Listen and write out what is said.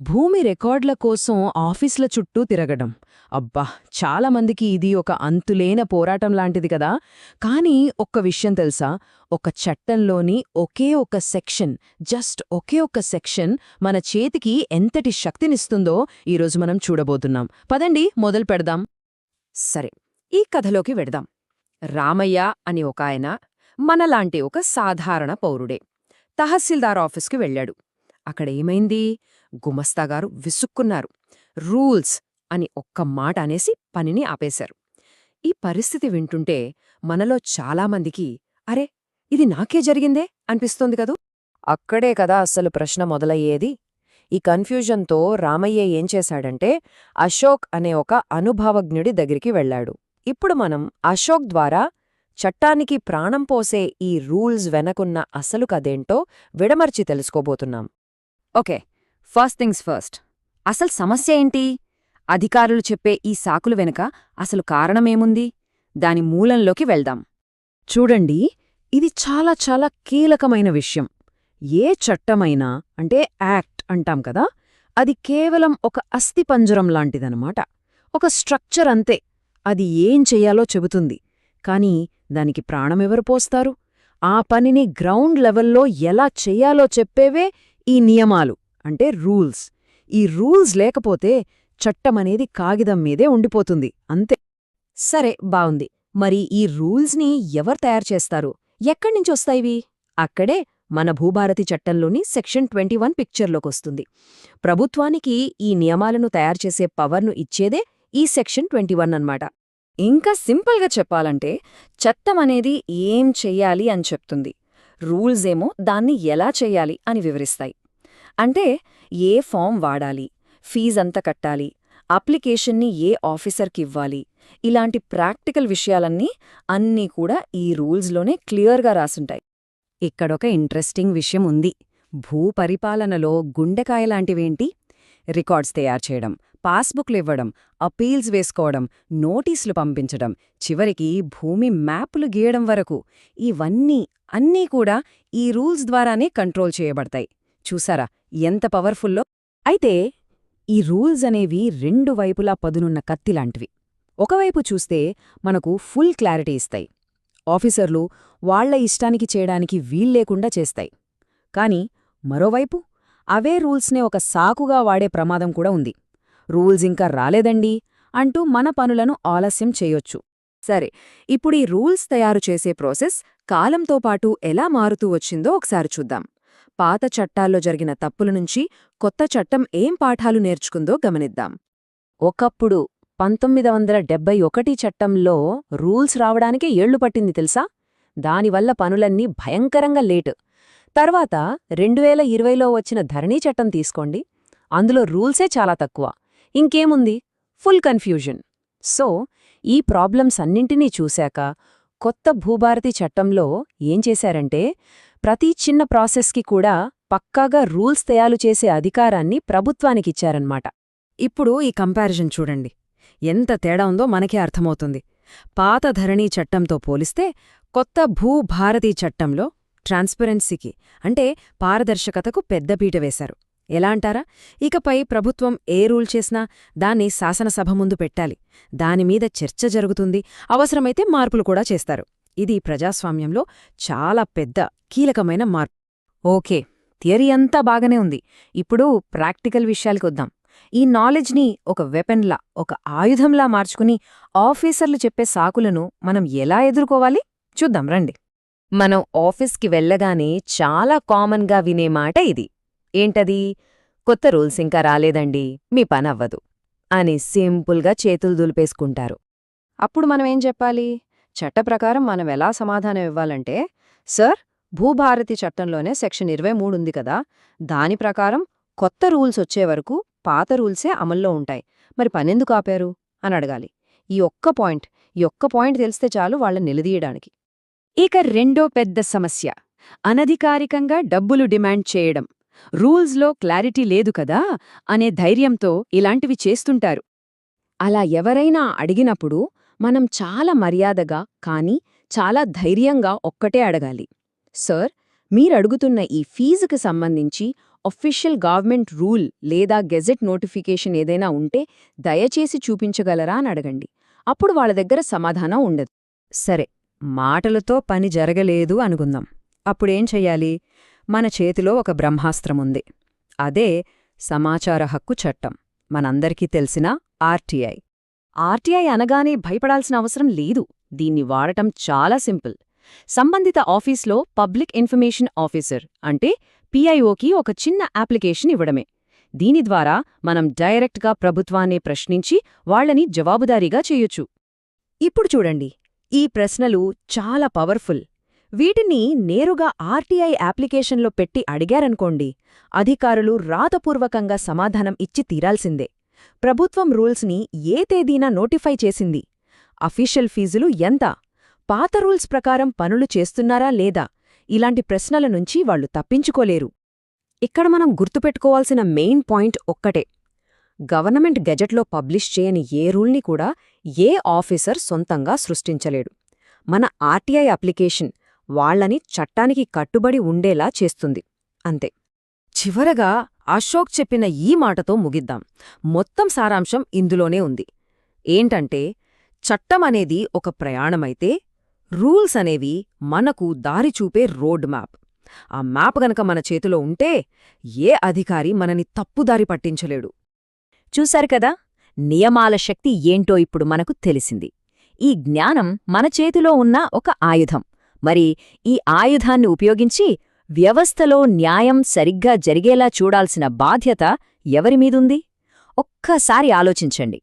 భూమి రికార్డుల కోసం ఆఫీసుల చుట్టూ తిరగడం. అబ్బా! చాలామందికి ఇది ఒక అంతులేన పోరాటం లాంటిది కదా. కానీ ఒక్క విషయం తెలుసా? ఒక చట్టంలోని ఒకే ఒక సెక్షన్ జస్ట్ ఒకే ఒక్క సెక్షన్ మన చేతికి ఎంతటి శక్తినిస్తుందో ఈరోజు మనం చూడబోతున్నాం. పదండి మొదలు పెడదాం. సరే ఈ కథలోకి వెడదాం. రామయ్య అని ఒక ఆయన మనలాంటి ఒక సాధారణ పౌరుడే. తహసీల్దార్ ఆఫీస్కి వెళ్ళాడు. అక్కడేమైంది గుమస్తాగారు విసుక్కున్నారు. రూల్స్ అని ఒక్క మాట అనేసి పనిని ఆపేశారు. ఈ పరిస్థితి వింటుంటే మనలో చాలామందికి అరే ఇది నాకే జరిగిందే అనిపిస్తోంది కదూ? అక్కడే కదా అస్సలు ప్రశ్న మొదలయ్యేది. ఈ కన్ఫ్యూజన్తో రామయ్య ఏం చేశాడంటే అశోక్ అనే ఒక అనుభవజ్ఞుడి దగ్గరికి వెళ్ళాడు. ఇప్పుడు మనం అశోక్ ద్వారా చట్టానికి ప్రాణం పోసే ఈ రూల్స్ వెనకున్న అసలు కదేంటో విడమర్చి తెలుసుకోబోతున్నాం. Okay first things first. అసలు సమస్య ఏంటి? అధికారులు చెప్పే ఈ సాకులు వెనుక అసలు కారణమేముంది? దాని మూలంలోకి వెళ్దాం. చూడండి ఇది చాలా చాలా కీలకమైన విషయం. ఏ చట్టమైనా అంటే యాక్ట్ అంటాం కదా అది కేవలం ఒక అస్థిపంజరం లాంటిదనమాట. ఒక స్ట్రక్చర్ అంతే. అది ఏం చెయ్యాలో చెబుతుంది. కాని దానికి ప్రాణమెవరు పోస్తారు? ఆ పనిని గ్రౌండ్ లెవెల్లో ఎలా చెయ్యాలో చెప్పేవే ఈ నియమాలు. అంటే రూల్స్. ఈ రూల్స్ లేకపోతే చట్టమనేది కాగితం మీదే ఉండిపోతుంది. అంతే. సరే బావుంది. మరి ఈ రూల్స్ని ఎవరు తయారు చేస్తారు? ఎక్కడ్నించొస్తాయివి అక్కడే మన భూభారతి చట్టంలోని సెక్షన్ ట్వంటీ వన్ పిక్చర్లోకొస్తుంది ప్రభుత్వానికి ఈ నియమాలను తయారుచేసే పవర్ను ఇచ్చేదే ఈ సెక్షన్ ట్వంటీ వన్ అన్నమాట. ఇంకా సింపుల్గా చెప్పాలంటే చట్టం అనేది ఏం చెయ్యాలి అని చెప్తుంది. రూల్స్ ఏమో దాన్ని ఎలా చెయ్యాలి అని వివరిస్తాయి. అంటే ఏ ఫామ్ వాడాలి ఫీజంత కట్టాలి అప్లికేషన్ని ఏ ఆఫీసర్కివ్వాలి ఇలాంటి ప్రాక్టికల్ విషయాలన్నీ అన్నీ కూడా ఈ రూల్స్లోనే క్లియర్గా రాసుంటాయి. ఇక్కడొక ఇంట్రెస్టింగ్ విషయం ఉంది. భూ పరిపాలనలో గుండెకాయలాంటివేంటి? రికార్డ్స్ తయారు చేయడం పాస్బుక్లు ఇవ్వడం అపీల్స్ వేసుకోవడం నోటీసులు పంపించడం చివరికి భూమి మ్యాప్లు గీయడం వరకు. ఇవన్నీ అన్నీ కూడా ఈ రూల్స్ ద్వారానే కంట్రోల్ చేయబడతాయి. చూసారా? ఎంత పవర్ఫుల్లో? అయితే ఈ రూల్స్ అనేవి రెండు వైపులా పదునున్న కత్తిలాంటివి. ఒకవైపు చూస్తే మనకు ఫుల్ క్లారిటీ ఇస్తాయి. ఆఫీసర్లు వాళ్ళ ఇష్టానికి చేయడానికి వీల్లేకుండా చేస్తాయి. కాని మరోవైపు అవే రూల్స్నే ఒక సాకుగా వాడే ప్రమాదం కూడా ఉంది. రూల్స్ ఇంకా రాలేదండి అంటూ మన పనులను ఆలస్యం చేయొచ్చు. సరే ఇప్పుడు ఈ రూల్స్ తయారు చేసే ప్రాసెస్ కాలంతో పాటు ఎలా మారుతూ వచ్చిందో ఒకసారి చూద్దాం. పాత చట్టాల్లో జరిగిన తప్పుల నుంచి కొత్త చట్టం ఏం పాఠాలు నేర్చుకుందో గమనిద్దాం. ఒకప్పుడు పంతొమ్మిది వందల డెబ్బై ఒకటి చట్టంలో రూల్స్ రావడానికే ఏళ్ళు పట్టింది తెలుసా? దానివల్ల పనులన్నీ భయంకరంగా లేటు. తర్వాత రెండువేల ఇరవైలో వచ్చిన ధరణీ చట్టం తీసుకోండి. అందులో రూల్సే చాలా తక్కువ. ఇంకేముంది? Full confusion. సో ఈ ప్రాబ్లమ్స్ అన్నింటినీ చూశాక కొత్త భూభారతి చట్టంలో ఏం చేశారంటే ప్రతి చిన్న ప్రాసెస్కి కూడా పక్కాగా రూల్స్ తయారు చేసే అధికారాన్ని ప్రభుత్వానికిచ్చారన్నమాట. ఇప్పుడు ఈ కంపారిజన్ చూడండి. ఎంత తేడా ఉందో మనకే అర్థమవుతుంది. పాత ధరణీ చట్టంతో పోలిస్తే కొత్త భూభారతీ చట్టంలో ట్రాన్స్పరెన్సీకి అంటే పారదర్శకతకు పెద్దపీట వేశారు. ఎలా అంటారా? ఇకపై ప్రభుత్వం ఏ రూల్ చేసినా దాన్ని శాసనసభ ముందు పెట్టాలి. దానిమీద చర్చ జరుగుతుంది. అవసరమైతే మార్పులు కూడా చేస్తారు. ఇది ప్రజాస్వామ్యంలో చాలా పెద్ద కీలకమైన మార్పు. ఓకే థియరీ అంతా బాగానే ఉంది. ఇప్పుడు ప్రాక్టికల్ విషయాలకొద్దాం ఈ నాలెడ్జ్ని ఒక వెపన్లా ఒక ఆయుధంలా మార్చుకుని ఆఫీసర్లు చెప్పే సాకులను మనం ఎలా ఎదుర్కోవాలి? చూద్దాం రండి. మనం ఆఫీస్కి వెళ్ళగానే చాలా కామన్గా వినే మాట ఇది. ఏంటది? కొత్త రూల్స్ ఇంకా రాలేదండి మీ పనవ్వదు అని సింపుల్గా చేతులు దులిపేసుకుంటారు. అప్పుడు మనమేం చెప్పాలి? చట్ట ప్రకారం మనం ఎలా సమాధానం ఇవ్వాలంటే సర్ భూభారతి చట్టంలోనే సెక్షన్ ఇరవై ఉంది కదా దాని ప్రకారం కొత్త రూల్స్ వచ్చే వరకు పాత రూల్సే అమల్లో ఉంటాయి. మరి పనెందుకు ఆపారు? అని అడగాలి. ఈ ఒక్క పాయింట్ ఈ ఒక్క పాయింట్ తెలిస్తే చాలు వాళ్ళని నిలదీయడానికి. ఇక రెండో పెద్ద సమస్య అనధికారికంగా డబ్బులు డిమాండ్ చేయడం. రూల్స్లో క్లారిటీ లేదు కదా అనే ధైర్యంతో ఇలాంటివి చేస్తుంటారు. అలా ఎవరైనా అడిగినప్పుడు మనం చాలా మర్యాదగా కాని చాలా ధైర్యంగా ఒక్కటే అడగాలి. సర్ మీరడుగుతున్న ఈ ఫీజుకి సంబంధించి ఒఫిషియల్ గవర్నమెంట్ రూల్ లేదా గెజెట్ నోటిఫికేషన్ ఏదైనా ఉంటే దయచేసి చూపించగలరా అని అడగండి. అప్పుడు వాళ్ళ దగ్గర సమాధానం ఉండదు. సరే మాటలతో పని జరగలేదు అనుకుందాం. అప్పుడేం చెయ్యాలి? మన చేతిలో ఒక బ్రహ్మాస్త్రముంది అదే సమాచార హక్కు చట్టం. మనందరికీ తెలిసిన ఆర్టీఐ. ఆర్టీఐ అనగానే భయపడాల్సిన అవసరం లేదు. దీన్ని వాడటం చాలా సింపుల్. సంబంధిత ఆఫీస్లో పబ్లిక్ ఇన్ఫర్మేషన్ ఆఫీసర్ అంటే పిఐఓకి ఒక చిన్న అప్లికేషన్ ఇవ్వడమే. దీని ద్వారా మనం డైరెక్ట్గా ప్రభుత్వాన్నే ప్రశ్నించి వాళ్ళని జవాబుదారీగా చేయొచ్చు. ఇప్పుడు చూడండి. ఈ ప్రశ్నలు చాలా పవర్ఫుల్. వీటిని నేరుగా ఆర్టీఐ అప్లికేషన్లో పెట్టి అడిగారనుకోండి అధికారులు రాతపూర్వకంగా సమాధానం ఇచ్చి తీరాల్సిందే. ప్రభుత్వం రూల్స్ని ఏ తేదీన నోటిఫై చేసింది? అఫీషియల్ ఫీజులు ఎంత? పాత రూల్స్ ప్రకారం పనులు చేస్తున్నారా లేదా? ఇలాంటి ప్రశ్నల నుంచి వాళ్ళు తప్పించుకోలేరు. ఇక్కడ మనం గుర్తుపెట్టుకోవాల్సిన మెయిన్ పాయింట్ ఒక్కటే. గవర్నమెంట్ గెజెట్లో పబ్లిష్ చేయని ఏ రూల్ని కూడా ఏ ఆఫీసర్ సొంతంగా సృష్టించలేడు. మన ఆర్టీఐ అప్లికేషన్ వాళ్ళని చట్టానికి కట్టుబడి ఉండేలా చేస్తుంది. అంతే. చివరగా అశోక్ చెప్పిన ఈ మాటతో ముగిద్దాం. మొత్తం సారాంశం ఇందులోనే ఉంది. ఏంటంటే చట్టం అనేది ఒక ప్రయాణమైతే రూల్స్ అనేవి మనకు దారి చూపే రోడ్ మ్యాప్. ఆ మ్యాప్ గనక మన చేతిలో ఉంటే ఏ అధికారి మనని తప్పుదారి పట్టించలేడు. చూశారు కదా నియమాల శక్తి ఏంటో ఇప్పుడు మనకు తెలిసింది. ఈ జ్ఞానం మన చేతిలో ఉన్న ఒక ఆయుధం. మరి ఈ ఆయుధాన్ని ఉపయోగించి వ్యవస్థలో న్యాయం సరిగ్గా జరిగేలా చూడాల్సిన బాధ్యత ఎవరిమీదుంది ఒక్కసారి ఆలోచించండి.